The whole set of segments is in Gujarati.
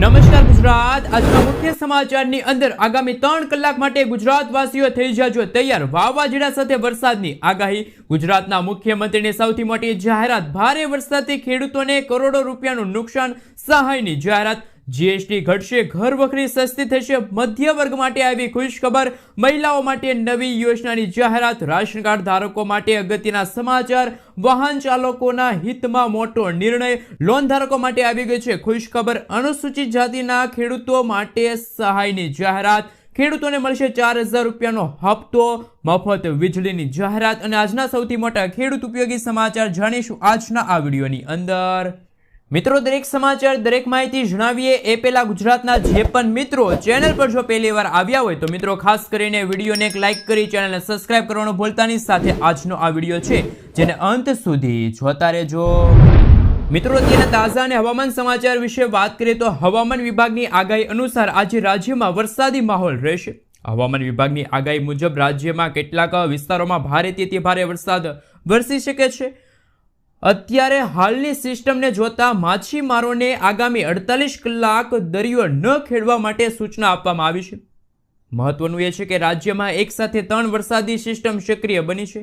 નમસ્કાર ગુજરાત. આજના મુખ્ય સમાચારની અંદર આગામી ત્રણ કલાક માટે ગુજરાતવાસીઓ થઈ જાજો. તૈયાર વાવાઝોડા સાથે વરસાદની આગાહી. ગુજરાતના મુખ્યમંત્રીની સૌથી મોટી જાહેરાત, ભારે વરસાદથી ખેડૂતોને કરોડો રૂપિયાનું નુકસાન, સહાયની જાહેરાત. જીએસટી ઘટશે, ઘર વખરી સસ્તી થશે, મધ્ય વર્ગ માટે આવી ખુશખબર. મહિલાઓ માટે નવી યોજનાની જાહેરાત, રાશન કાર્ડ ધારકો માટે અગત્યના સમાચાર. વાહન ચાલકોના હિતમાં મોટો નિર્ણય. લોન ધારકો માટે આવી ગઈ છે ખુશખબર. અનુસૂચિત જાતિના ખેડૂતો માટે સહાયની જાહેરાત. ખેડૂતોને મળશે ચાર હજાર રૂપિયાનો હપ્તો. મફત વીજળીની જાહેરાત. અને આજના સૌથી મોટા ખેડૂત ઉપયોગી સમાચાર જાણીશું આજના આ વિડીયોની અંદર. મિત્રો, દરેક સમાચાર, દરેક માહિતી જણાવીએ એ પહેલા ગુજરાતના જે પણ મિત્રો ચેનલ પર જો પહેલી વાર આવ્યા હોય તો મિત્રો, ખાસ કરીને વિડીયોને એક લાઇક કરી ચેનલને સબસ્ક્રાઇબ કરવાનું ભૂલતાની સાથે આજનો આ વીડિયો છે, જેને અંત સુધી જોતા રહેજો. મિત્રો, અત્યારના તાજા અને હવામાન સમાચાર વિશે વાત કરીએ તો હવામાન વિભાગની આગાહી અનુસાર આજે રાજ્યમાં વરસાદી માહોલ રહેશે. હવામાન વિભાગની આગાહી મુજબ રાજ્યમાં કેટલાક વિસ્તારોમાં ભારેથી અતિ ભારે વરસાદ વરસી શકે છે. અત્યારે હાલની સિસ્ટમને જોતા માછીમારોને આગામી અડતાલીસ કલાક દરિયો ન ખેડવા માટે સૂચના આપવામાં આવી છે. મહત્વનું એ છે કે રાજ્યમાં એક સાથે ત્રણ વરસાદી સિસ્ટમ સક્રિય બની છે.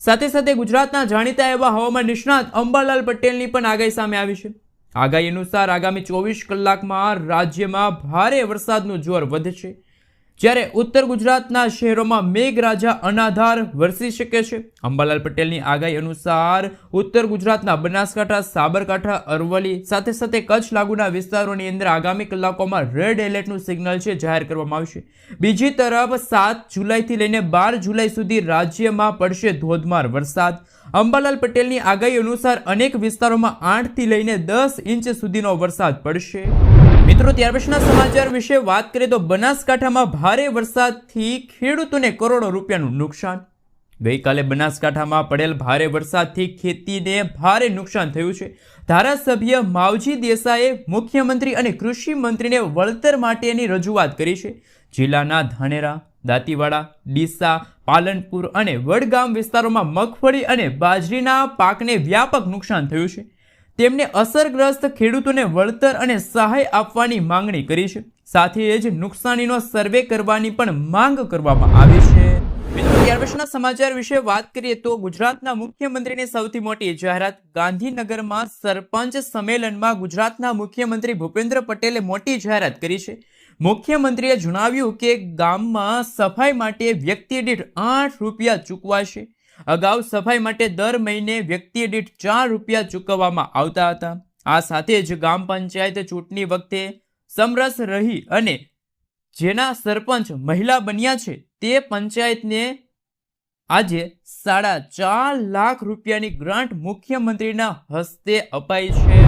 સાથે સાથે ગુજરાતના જાણીતા એવા હવામાન નિષ્ણાત અંબાલાલ પટેલની પણ આગાહી સામે આવી છે. આગાહી અનુસાર આગામી ચોવીસ કલાકમાં રાજ્યમાં ભારે વરસાદનું જોર વધશે જ્યારે ઉત્તર ગુજરાતના શહેરોમાં મેઘરાજા અનાધાર વરસી શકે છે. અંબાલાલ પટેલની આગાહી અનુસાર ઉત્તર ગુજરાતના બનાસકાંઠા, સાબરકાંઠા, અરવલ્લી સાથે સાથે કચ્છ લાગુના વિસ્તારોની અંદર આગામી કલાકોમાં રેડ એલર્ટનું સિગ્નલ છે જાહેર કરવામાં આવશે. બીજી તરફ સાત જુલાઈથી લઈને બાર જુલાઈ સુધી રાજ્યમાં પડશે ધોધમાર વરસાદ. અંબાલાલ પટેલની આગાહી અનુસાર અનેક વિસ્તારોમાં આઠથી લઈને દસ ઇંચ સુધીનો વરસાદ પડશે. મિત્રો, ત્યાર સમાચાર વિશે વાત કરીએ તો બનાસકાંઠામાં ભારે વરસાદથી ખેડૂતોને કરોડો રૂપિયાનું નુકસાન. ગઈકાલે બનાસકાંઠામાં પડેલ ભારે વરસાદથી ખેતીને ભારે નુકસાન થયું છે. ધારાસભ્ય માવજી દેસાઈએ મુખ્યમંત્રી અને કૃષિ મંત્રીને વળતર માટેની રજૂઆત કરી છે. જિલ્લાના ધાનેરા, દાંતીવાડા, ડીસા, પાલનપુર અને વડગામ વિસ્તારોમાં મગફળી અને બાજરીના પાકને વ્યાપક નુકસાન થયું છે. તેમણે અસરગ્રસ્ત ખેડૂતોને વળતર અને સહાય આપવાની માંગણી કરી છે. સાથે જ નુકસાનીનો સર્વે કરવાની પણ માંગ કરવામાં આવી છે. ત્યાર પછીના સમાચાર વિશે વાત કરીએ તો ગુજરાતના મુખ્યમંત્રીની સૌથી મોટી જાહેરાત ગાંધીનગરમાં સરપંચ સંમેલનમાં ગુજરાતના મુખ્યમંત્રી ભૂપેન્દ્ર પટેલે મોટી જાહેરાત કરી છે. મુખ્યમંત્રીએ જણાવ્યું કે ગામમાં સફાઈ માટે વ્યક્તિ દીઠ આઠ રૂપિયા ચૂકવાશે. અગાઉ સફાઈ માટે દર મહિને વ્યક્તિ દીઠ ચાર રૂપિયા ચૂકવવામાં આવતા હતા. આ સાથે જ ગ્રામ પંચાયત ચૂંટણી વખતે સમરસ રહી અને જેના સરપંચ મહિલા બન્યા છે, તે પંચાયતને આજે સાડા ચાર લાખ રૂપિયાની ગ્રાન્ટ મુખ્યમંત્રીના હસ્તે અપાઈ છે.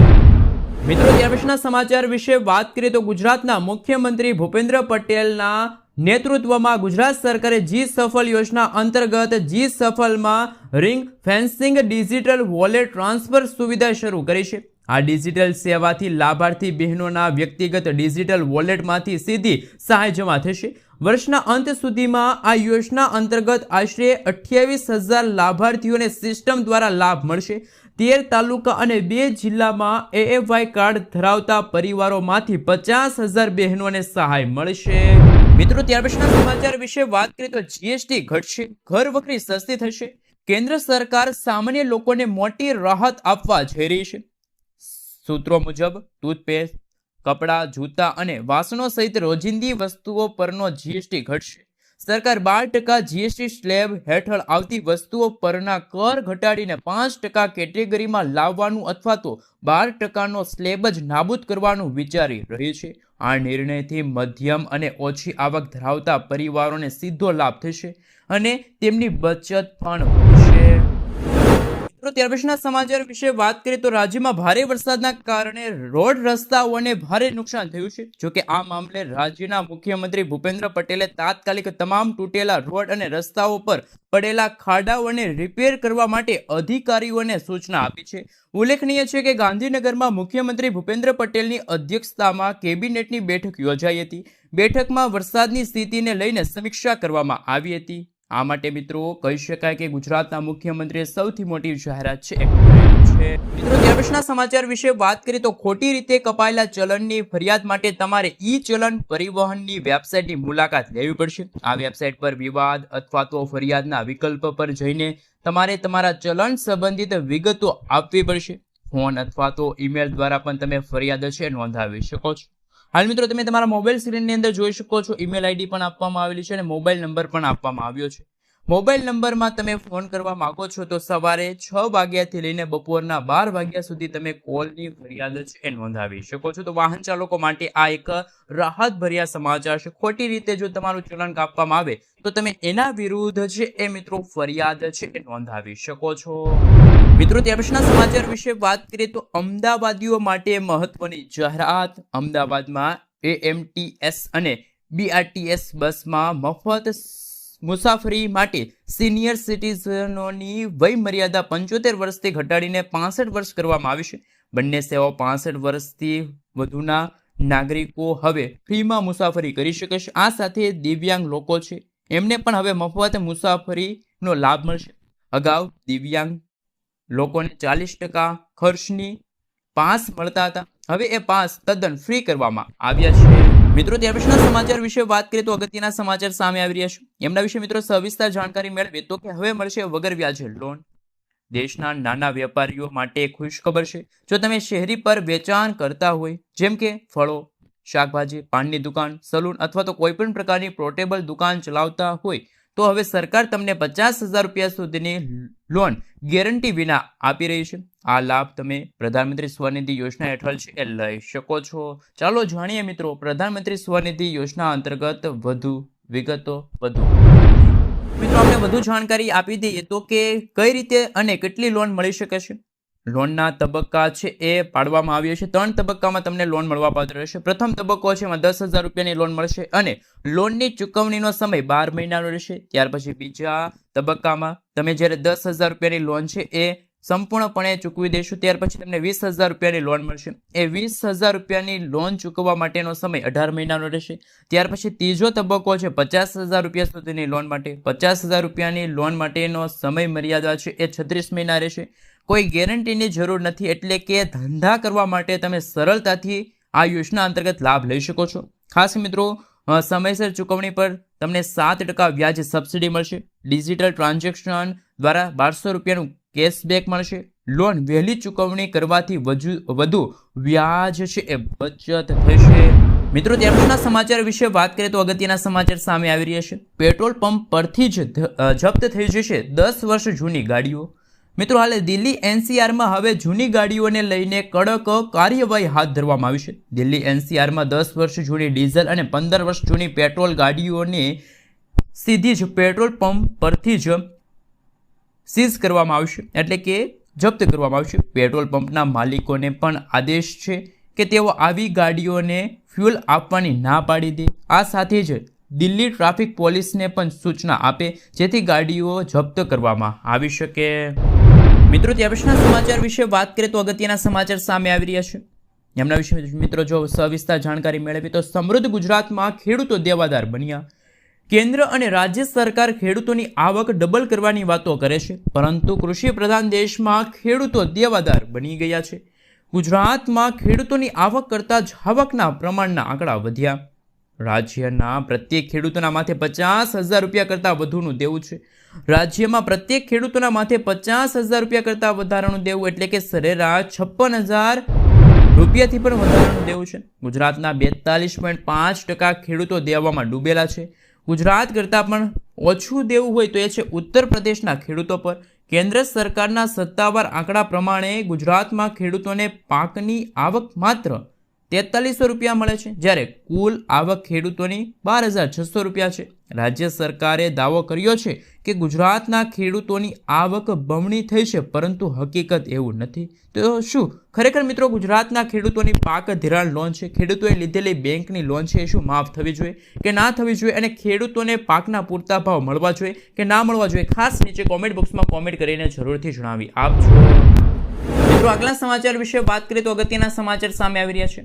મિત્રો સમાચાર વિશે વાત કરીએ તો ગુજરાતના મુખ્યમંત્રી ભૂપેન્દ્ર પટેલના નેતૃત્વમાં ગુજરાત સરકારે જી સફળ યોજના અંતર્ગત G સફળમાં ring fencing digital wallet transfer સુવિધા શરૂ કરી છે. આ ડિજિટલ સેવાથી લાભાર્થી બહેનોના વ્યક્તિગત ડિજિટલ વોલેટમાંથી સીધી સહાય જમા થશે. વર્ષના અંત સુધીમાં આ યોજના અંતર્ગત આશરે અઠ્યાવીસ હજાર લાભાર્થીઓને સિસ્ટમ દ્વારા લાભ મળશે. તેર તાલુકા અને બે જિલ્લામાં એએફઆઈ કાર્ડ ધરાવતા પરિવારોમાંથી પચાસ હજાર બહેનોને સહાય મળશે. મિત્રો, ત્યાર પછીના સમાચાર વિશે વાત કરીએ તો જીએસટી ઘટશે, ઘર વખરી સસ્તી થશે. કેન્દ્ર સરકાર સામાન્ય લોકોને મોટી રાહત આપવા જઈ રહી છે. સૂત્રો મુજબ, ટૂથપેસ્ટ, કપડાં, જૂતા અને વાસણો સહિત રોજિંદી વસ્તુઓ પરનો જીએસટી ઘટશે. સરકાર બાર ટકા જીએસટી સ્લેબ હેઠળ આવતી વસ્તુઓ પરના કર ઘટાડીને પાંચ ટકા કેટેગરીમાં લાવવાનું અથવા તો બાર ટકાનો સ્લેબ જ નાબૂદ કરવાનું વિચારી રહી છે. આ નિર્ણયથી મધ્યમ અને ઓછી આવક ધરાવતા પરિવારોને સીધો લાભ થશે અને તેમની બચત પણ વધશે. મિત્રો ત્યાર પછીના સમાચાર વિશે વાત કરીએ તો રાજ્યમાં ભારે વરસાદના કારણે રોડ રસ્તાઓને ભારે નુકસાન થયું છે. જોકે આ મામલે રાજ્યના મુખ્યમંત્રી ભૂપેન્દ્ર પટેલે તાત્કાલિક તમામ તૂટેલા રોડ અને રસ્તાઓ પર પડેલા ખાડાઓને રિપેર કરવા માટે અધિકારીઓને સૂચના આપી છે. ઉલ્લેખનીય છે કે ગાંધીનગરમાં મુખ્યમંત્રી ભૂપેન્દ્ર પટેલની અધ્યક્ષતામાં કેબિનેટની બેઠક યોજાઈ હતી. બેઠકમાં વરસાદની સ્થિતિને લઈને સમીક્ષા કરવામાં આવી હતી. આ માટે મિત્રો કહી શકાય કે ગુજરાતના મુખ્યમંત્રીએ સૌથી મોટી જાહેરાત છે છે. સમાચાર વિશે વાત કરીએ તો ખોટી રીતે કપાયેલા ચલણની ફરિયાદ માટે તમારે ઈ ચલણ પરિવહનની વેબસાઇટની મુલાકાત લેવી પડશે. આ વેબસાઇટ પર વિવાદ અથવા તો ફરિયાદના વિકલ્પ પર જઈને તમારે તમારા ચલણ સંબંધિત વિગતો આપવી પડશે. ફોન અથવા તો ઈમેલ દ્વારા પણ તમે ફરિયાદ છે, નોંધાવી શકો છો. હાલ મિત્રો, તમે તમારા મોબાઈલ સ્ક્રીનની અંદર જોઈ શકો છો. ઈમેલ આઈડી પણ આપવામાં આવેલી છે અને મોબાઈલ નંબર પણ આપવામાં આવ્યો છે. મોબાઈલ નંબરમાં તમે ફોન કરવા માંગો છો તો સવારે છ વાગ્યાથી લઈને બપોરના બાર વાગ્યા સુધી તમે કોલની ફરિયાદ છે એ નોંધાવી શકો છો. તો વાહન ચાલકો માટે આ એક રાહત ભર્યા સમાચાર છે. ખોટી રીતે જો તમારું ચલણ કાપવામાં આવે તો તમે એના વિરુદ્ધ છે એ મિત્રો ફરિયાદ છે એ નોંધાવી શકો છો. મિત્રો ત્યાર સમાચાર વિશે વાત કરીએ તો અમદાવાદીઓ માટે મહત્વની જાહેરાત. અમદાવાદમાં એએમટીએસ અને બીઆરટીએસ બસમાં મફત મુસાફરી માટે સિનિયર સિટીઝનોની વય મર્યાદા પંચોતેર વર્ષથી ઘટાડીને પાસઠ વર્ષ કરવામાં આવી છે. બંને સેવાઓ પાસઠ વર્ષથી વધુના નાગરિકો હવે ફ્રીમાં મુસાફરી કરી શકે છે. આ સાથે દિવ્યાંગ લોકો છે. એમને પણ હવે મફત મુસાફરીનો લાભ મળશે. અગાઉ દિવ્યાંગ લોકોને ચાલીસ ટકા ખર્ચની પાસ મળતા હતા. હવે એ પાસ તદ્દન ફ્રી કરવામાં આવ્યા છે. મિત્રો, ત્યાર સમાચાર વિશે વાત કરીએ તો અગત્યના સમાચાર સામે આવી રહ્યા છે. એમના વિશે મિત્રો સવિસ્તાર જાણકારી મેળવીએ તો કે હવે મળશે વગર વ્યાજે લોન દેશના નાના વેપારીઓ માટે ખુશ ખબર છે. જો તમે શહેરી પર વેચાણ કરતા હોય, જેમ કે ફળો, શાકભાજી, પાનની દુકાન, સલૂન અથવા તો કોઈ પણ પ્રકારની પોર્ટેબલ દુકાન ચલાવતા હોય તો હવે સરકાર તમને પચાસ હજાર રૂપિયા સુધીની લોન ગેરંટી વિના આપી રહી છે. આ લાભ તમે પ્રધાનમંત્રી સ્વનિધિ યોજના હેઠળ છે એ લઈ શકો છો. ચાલો જાણીએ મિત્રો, પ્રધાનમંત્રી સ્વનિધિ યોજના અંતર્ગત વધુ વિગતો, વધુ મિત્રો, આપણે વધુ જાણકારી આપી દઈએ તો કે કઈ રીતે અને કેટલી લોન મળી શકે છે? લોનના તબક્કા છે એ પાડવામાં આવ્યો છે. ત્રણ તબક્કામાં તમને લોન મળવા પાત્ર રહેશે. પ્રથમ તબક્કો છે એમાં દસ હજાર રૂપિયાની લોન મળશે અને લોનની ચૂકવણીનો સમય બાર મહિનાનો રહેશે. ત્યાર પછી બીજા તબક્કામાં તમે જ્યારે દસ હજાર રૂપિયાની લોન છે એ સંપૂર્ણપણે ચૂકવી દેશું. ત્યાર પછી તમને વીસ હજાર રૂપિયાની લોન મળશે. એ વીસ હજાર રૂપિયાની લોન ચૂકવવા માટેનો સમય અઢાર મહિનાનો રહેશે. ત્યાર પછી ત્રીજો તબક્કો છે પચાસ હજાર રૂપિયા સુધીની લોન માટે. પચાસ હજાર રૂપિયાની લોન માટેનો સમય મર્યાદા છે એ છત્રીસ મહિના રહેશે. કોઈ ગેરંટીની જરૂર નથી એટલે કે ધંધા કરવા માટે તમે સરળતાથી આ યોજના અંતર્ગત લાભ લઈ શકો છો. ખાસ મિત્રો સમયસર ચૂકવણી પર તમને સાત ટકા વ્યાજ સબસિડી મળશે. ડિજિટલ ટ્રાન્ઝેક્શન દ્વારા બારસો રૂપિયાનું કેશબેક મળશે. લોન વહેલી ચૂકવણી કરવાથી વધુ વધુ વ્યાજ છે એ બચત થશે. મિત્રો તેમના સમાચાર વિશે વાત કરીએ તો અગત્યના સમાચાર સામે આવી રહ્યા છે. પેટ્રોલ પંપ પરથી જ જપ્ત થઈ જશે દસ વર્ષ જૂની ગાડીઓ. મિત્રો, હાલે દિલ્હી એનસીઆરમાં હવે જૂની ગાડીઓને લઈને કડક કાર્યવાહી હાથ ધરવામાં આવી છે. દિલ્હી એનસીઆરમાં દસ વર્ષ જૂની ડીઝલ અને પંદર વર્ષ જૂની પેટ્રોલ ગાડીઓને સીધી જ પેટ્રોલ પંપ પરથી જ સીઝ કરવામાં આવશે એટલે કે જપ્ત કરવામાં આવશે પેટ્રોલ પંપના માલિકોને પણ આદેશ છે કે તેઓ આવી ગાડીઓને ફ્યુલ આપવાની ના પાડી દે. આ સાથે જ દિલ્હી ટ્રાફિક પોલીસને પણ સૂચના આપે, જેથી ગાડીઓ જપ્ત કરવામાં આવી શકે. મિત્રો ત્યાં સમાચાર વિશે વાત કરીએ તો અગત્યના સમાચાર સામે આવી રહ્યા છે. એમના વિશે મિત્રો જો સવિસ્તાર જાણકારી મેળવી તો સમૃદ્ધ ગુજરાતમાં ખેડૂતો દેવાદાર બન્યા. કેન્દ્ર અને રાજ્ય સરકાર ખેડૂતોની આવક ડબલ કરવાની વાતો કરે છે, પરંતુ કૃષિ પ્રધાન દેશમાં ખેડૂતો દેવાદાર બની ગયા છે. ગુજરાતમાં ખેડૂતોની આવક કરતાં જ આવકના પ્રમાણના આંકડા વધ્યા. રાજ્યના પ્રત્યેક ખેડૂતોના માથે પચાસ હજાર રૂપિયા કરતાં વધુનું દેવું છે. રાજ્યમાં પ્રત્યેક ખેડૂતોના માથે પચાસ હજાર રૂપિયા કરતાં વધારાનું દેવું એટલે કે સરેરાશ છપ્પન હજાર રૂપિયાથી પણ વધારાનું દેવું છે. ગુજરાતના બેતાલીસ પોઈન્ટ પાંચ ટકા ખેડૂતો દેવામાં ડૂબેલા છે. ગુજરાત કરતાં પણ ઓછું દેવું હોય તો એ છે ઉત્તર પ્રદેશના ખેડૂતો પર. કેન્દ્ર સરકારના સત્તાવાર આંકડા પ્રમાણે ગુજરાતમાં ખેડૂતોને પાકની આવક માત્ર તેતાલીસો રૂપિયા મળે છે. જ્યારે કુલ આવક ખેડૂતોની બાર હજાર છસો રૂપિયા છે. રાજ્ય સરકારે દાવો કર્યો છે કે ગુજરાતના ખેડૂતોની આવક બમણી થઈ છે, પરંતુ હકીકત એવું નથી. તો શું? ખરેખર મિત્રો, ગુજરાતના ખેડૂતોની પાક ધિરાણ લોન છે. ખેડૂતોએ લીધેલી બેંકની લોન છે એ શું માફ થવી જોઈએ કે ના થવી જોઈએ? અને ખેડૂતોને પાકના પૂરતા ભાવ મળવા જોઈએ કે ના મળવા જોઈએ? ખાસ નીચે કોમેન્ટ બોક્સમાં કોમેન્ટ કરીને જરૂરથી જણાવી. આપજો મિત્રો, આગલા સમાચાર વિશે વાત કરીએ તો અગત્યના સમાચાર સામે આવી રહ્યા છે.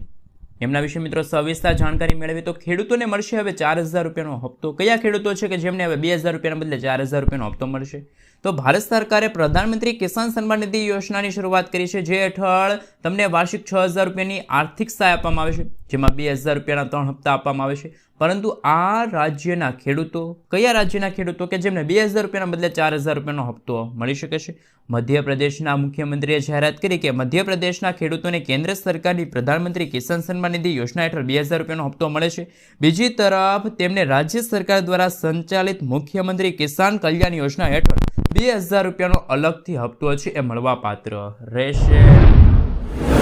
એમના વિશે મિત્રો સવિસ્તાર જાણકારી મેળવી તો ખેડૂતોને મળશે હવે ચાર હજાર રૂપિયાનો હપ્તો. કયા ખેડૂતો છે કે જેમને હવે બે હજાર રૂપિયાના બદલે ચાર હજાર રૂપિયાનો હપ્તો મળશે? તો ભારત સરકારે પ્રધાનમંત્રી કિસાન સન્માન નિધિ યોજનાની શરૂઆત કરી છે, જે હેઠળ તમને વાર્ષિક છ હજાર રૂપિયાની આર્થિક સહાય આપવામાં આવે છે, જેમાં બે હજાર રૂપિયાના ત્રણ હપ્તા આપવામાં આવે છે. પરંતુ આ રાજ્યના ખેડૂતો, કયા રાજ્યના ખેડૂતો કે જેમને બે હજાર રૂપિયાના બદલે ચાર હજાર રૂપિયાનો હપ્તો મળી શકે છે? મધ્યપ્રદેશના મુખ્યમંત્રીએ જાહેરાત કરી કે મધ્યપ્રદેશના ખેડૂતોને કેન્દ્ર સરકારની પ્રધાનમંત્રી કિસાન સન્માન નિધિ યોજના હેઠળ બે હજાર રૂપિયાનો હપ્તો મળે છે. બીજી તરફ તેમને રાજ્ય સરકાર દ્વારા સંચાલિત મુખ્યમંત્રી કિસાન કલ્યાણ યોજના હેઠળ બે હજાર રૂપિયાનો અલગથી હપ્તો છે એ મળવાપાત્ર રહેશે.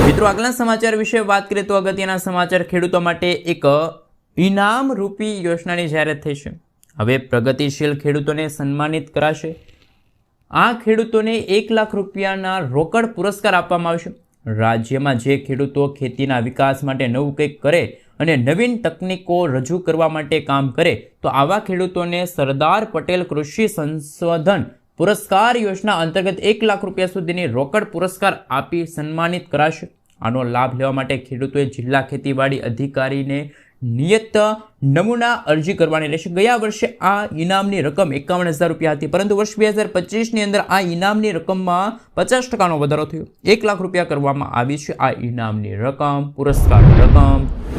મિત્રો, આગલા સમાચાર વિશે વાત કરીએ તો અગત્યના સમાચાર ખેડૂતો માટે એક ઇનામ રૂપી યોજનાની જાહેરાત થઈ છે. હવે પ્રગતિશીલ ખેડૂતોને સન્માનિત કરાશે. આ ખેડૂતોને એક લાખ રૂપિયાના રોકડ પુરસ્કાર આપવામાં આવશે. રાજ્યમાં જે ખેડૂતો ખેતીના વિકાસ માટે નવું કંઈક કરે અને નવીન તકનીકો રજૂ કરવા માટે કામ કરે, તો આવા ખેડૂતોને સરદાર પટેલ કૃષિ સંશોધન પુરસ્કાર યોજના અંતર્ગત એક લાખ રૂપિયા સુધીની રોકડ પુરસ્કાર આપી સન્માનિત કરાશે. આનો લાભ લેવા માટે ખેડૂતોએ જિલ્લા ખેતીવાડી અધિકારીને નિયત નમૂના અરજી કરવાની રહેશે. ગયા વર્ષે આ ઇનામની રકમ એકાવન હજાર રૂપિયા હતી, પરંતુ વર્ષ બે હજાર પચીસની અંદર આ ઇનામની રકમમાં પચાસ ટકાનો વધારો થયો. એક લાખ રૂપિયા કરવામાં આવી છે આ ઇનામની રકમ, પુરસ્કાર રકમ.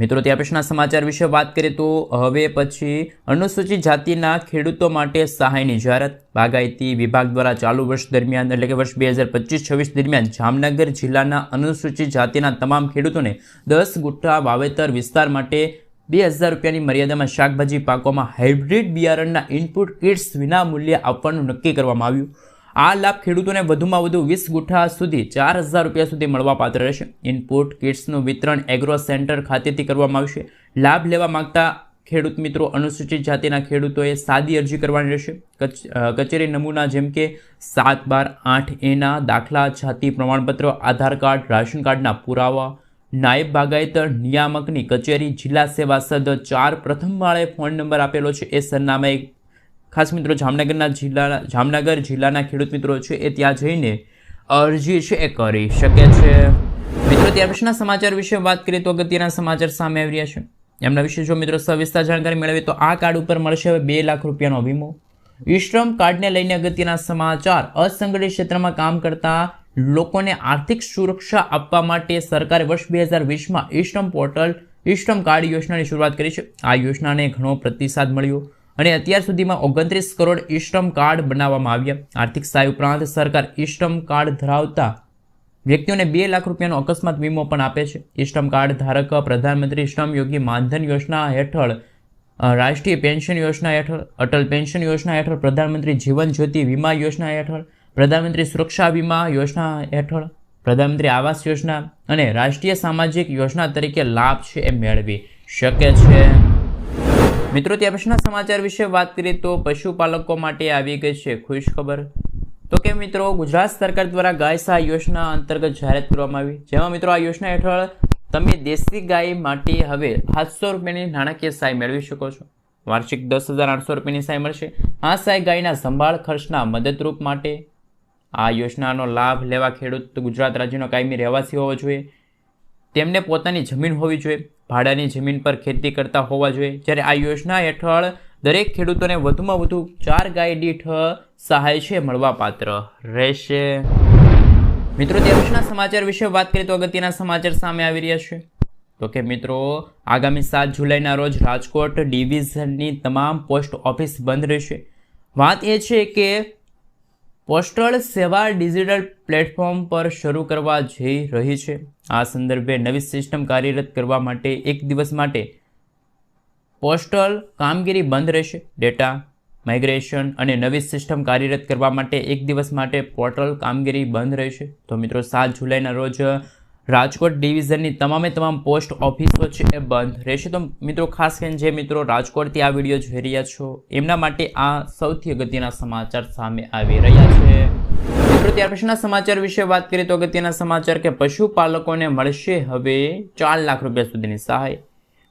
મિત્રો ત્યાં પછીના સમાચાર વિશે વાત કરીએ તો હવે પછી અનુસૂચિત જાતિના ખેડૂતો માટે સહાયની જાહેરાત. બાગાયતી વિભાગ દ્વારા ચાલુ વર્ષ દરમિયાન, એટલે કે વર્ષ બે હજાર પચીસ છવ્વીસ દરમિયાન, જામનગર જિલ્લાના અનુસૂચિત જાતિના તમામ ખેડૂતોને દસ ગુઠ્ઠા વાવેતર વિસ્તાર માટે બે હજાર રૂપિયાની મર્યાદામાં શાકભાજી પાકોમાં હાઇબ્રિડ બિયારણના ઇનપુટ કિટ્સ વિના મૂલ્યે આપવાનું નક્કી કરવામાં આવ્યું. આ લાભ ખેડૂતોને વધુમાં વધુ વીસ ગુઠ્ઠા સુધી ચાર હજાર રૂપિયા સુધી મળવાપાત્ર રહેશે. ઇનપુટ કિટ્સનું વિતરણ એગ્રો સેન્ટર ખાતેથી કરવામાં આવશે. લાભ લેવા માંગતા ખેડૂત મિત્રો અનુસૂચિત જાતિના ખેડૂતોએ સાદી અરજી કરવાની રહેશે. કચ- કચેરી નમૂના જેમ કે સાત બાર આઠ એના દાખલા, જાતિ પ્રમાણપત્ર, આધાર કાર્ડ, રાશન કાર્ડના પુરાવા, નાયબ બાગાયતર નિયામકની કચેરી, જિલ્લા સેવા સદ, ચાર પ્રથમ માળે ફોન નંબર આપેલો છે. એ સરનામે ખાસ મિત્રો, જામનગરના જિલ્લા જામનગર જિલ્લાના ખેડૂત મિત્રો છે એ ત્યાં જઈને અરજી છે એ કરી શકે છે. મિત્રો, ત્યાર પછીના સમાચાર વિશે વાત કરીએ તો અગત્યના સમાચાર સામે આવી રહ્યા છે. એમના વિશે જો મિત્રો સવિસ્તાર જાણકારી મેળવીએ તો આ કાર્ડ ઉપર મળશે હવે બે લાખ રૂપિયાનો વીમો. ઈશ્રમ કાર્ડને લઈને અગત્યના સમાચાર. અસંગઠિત ક્ષેત્રમાં કામ કરતા લોકોને આર્થિક સુરક્ષા આપવા માટે સરકારે વર્ષ બે હજાર વીસમાં ઈશ્રમ પોર્ટલ, ઈશ્રમ કાર્ડ યોજનાની શરૂઆત કરી છે. આ યોજનાને ઘણો પ્રતિસાદ મળ્યો. અને અત્યાર સુધીમાં ઓગણત્રીસ કરોડ ઈ કાર્ડ બનાવવામાં આવ્યા. આર્થિક સહાય ઉપરાંત સરકાર ઈ કાર્ડ ધરાવતા વ્યક્તિઓને બે લાખ રૂપિયાનો અકસ્માત વીમો પણ આપે છે. ઈ કાર્ડ ધારક પ્રધાનમંત્રી શ્રમ યોગી માનધન યોજના હેઠળ રાષ્ટ્રીય પેન્શન યોજના હેઠળ, અટલ પેન્શન યોજના હેઠળ, પ્રધાનમંત્રી જીવન જ્યોતિ વીમા યોજના હેઠળ, પ્રધાનમંત્રી સુરક્ષા વીમા યોજના હેઠળ, પ્રધાનમંત્રી આવાસ યોજના અને રાષ્ટ્રીય સામાજિક યોજના તરીકે લાભ છે એ મેળવી શકે છે. મિત્રો ત્યાં પછીના સમાચાર વિશે વાત કરીએ તો પશુપાલકો માટે આવી ગઈ છે ખુશ ખબર. તો કે મિત્રો, ગુજરાત સરકાર દ્વારા ગાય સહાય યોજના અંતર્ગત જાહેરાત કરવામાં આવી. જેમાં મિત્રો, આ યોજના હેઠળ તમે દેશી ગાય માટે હવે સાતસો રૂપિયાની નાણાકીય સહાય મેળવી શકો છો. વાર્ષિક દસ હજાર આઠસો રૂપિયાની સહાય મળશે. આ સહાય ગાયના સંભાળ ખર્ચના મદદરૂપ માટે. આ યોજનાનો લાભ લેવા ખેડૂત ગુજરાત રાજ્યનો કાયમી રહેવાસી હોવો જોઈએ. તેમને પોતાની જમીન હોવી જોઈએ. ભાડાની જમીન પર ખેતી કરતા હોવા જોઈએ. જ્યારે આ યોજના હેઠળ દરેક ખેડૂતોને વધુમાં વધુ ચાર ગાય દીઠ સહાય છે મળવાપાત્ર રહેશે. મિત્રો દેશના સમાચાર વિશે વાત કરીએ તો અગત્યના સમાચાર સામે આવી રહ્યા છે. તો કે મિત્રો, આગામી સાત જુલાઈના રોજ રાજકોટ ડિવિઝનની તમામ પોસ્ટ ઓફિસ બંધ રહેશે. વાત એ છે કે પોસ્ટલ સેવા ડિજિટલ પ્લેટફોર્મ પર શરૂ કરવા જઈ રહી છે. આ સંદર્ભે નવી સિસ્ટમ કાર્યરત કરવા માટે એક દિવસ માટે પોસ્ટલ કામગીરી બંધ રહેશે. ડેટા માઇગ્રેશન અને નવી સિસ્ટમ કાર્યરત કરવા માટે એક દિવસ માટે પોર્ટલ કામગીરી બંધ રહેશે. તો મિત્રો, સાત જુલાઈના રોજ રાજકોટ ડિવિઝનની તમામે તમામ પોસ્ટ ઓફિસો છે એ બંધ રહેશે. તો મિત્રો, ખાસ કરીને જે મિત્રો રાજકોટથી આ વીડિયો જોઈ રહ્યા છો, એમના માટે આ સૌથી અગત્યના સમાચાર સામે આવી રહ્યા છે. મિત્રો, ત્યાર પછીના સમાચાર વિશે વાત કરીએ તો અગત્યના સમાચાર કે પશુપાલકોને મળશે હવે ચાર લાખ રૂપિયા સુધીની સહાય.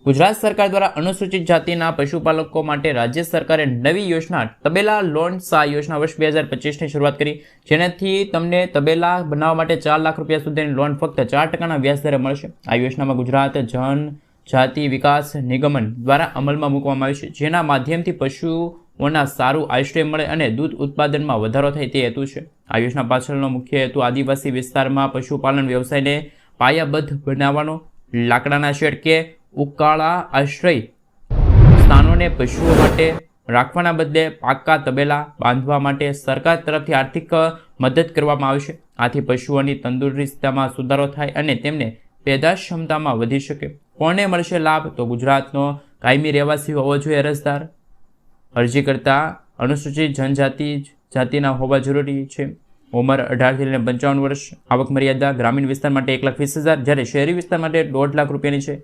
ગુજરાત સરકાર દ્વારા અનુસૂચિત જાતિના પશુપાલકો માટે રાજ્ય સરકારે નવી યોજના તબેલા લોન સા યોજના વર્ષ બે હજાર પચીસની શરૂઆત કરી. જેનાથી તમને તબેલા બનાવવા માટે ચાર લાખ રૂપિયા સુધીની લોન ફક્ત ચાર ટકાના વ્યાજ દરે મળશે. આ યોજનામાં ગુજરાત જન જાતિ વિકાસ નિગમન દ્વારા અમલમાં મૂકવામાં આવી છે. જેના માધ્યમથી પશુઓના સારું આશ્રય મળે અને દૂધ ઉત્પાદનમાં વધારો થાય તે હેતુ છે. આ યોજના પાછળનો મુખ્ય હેતુ આદિવાસી વિસ્તારમાં પશુપાલન વ્યવસાયને પાયાબદ્ધ બનાવવાનો લાકડાના શેડ કે ઉકાળા આશ્રય સ્થાનોને પશુઓ માટે રાખવાના બદલે પાકા તબેલા બાંધવા માટે સરકાર તરફથી આર્થિક મદદ કરવામાં આવશે. આથી પશુઓની તંદુરસ્તીમાં સુધારો થાય અને તેમને પેદાશ ક્ષમતામાં વધી શકે. કોને મળશે લાભ? તો ગુજરાતનો કાયમી રહેવાસી હોવો જોઈએ, અરજદાર. અરજી કરતા અનુસૂચિત જનજાતિ જાતિના હોવા જરૂરી છે. ઉંમર અઢારથી લઈને પંચાવન વર્ષ. આવક મર્યાદા ગ્રામીણ વિસ્તાર માટે એક લાખ વીસ હજાર. જ્યારે શહેરી વિસ્તાર માટે દોઢ લાખ રૂપિયાની છે.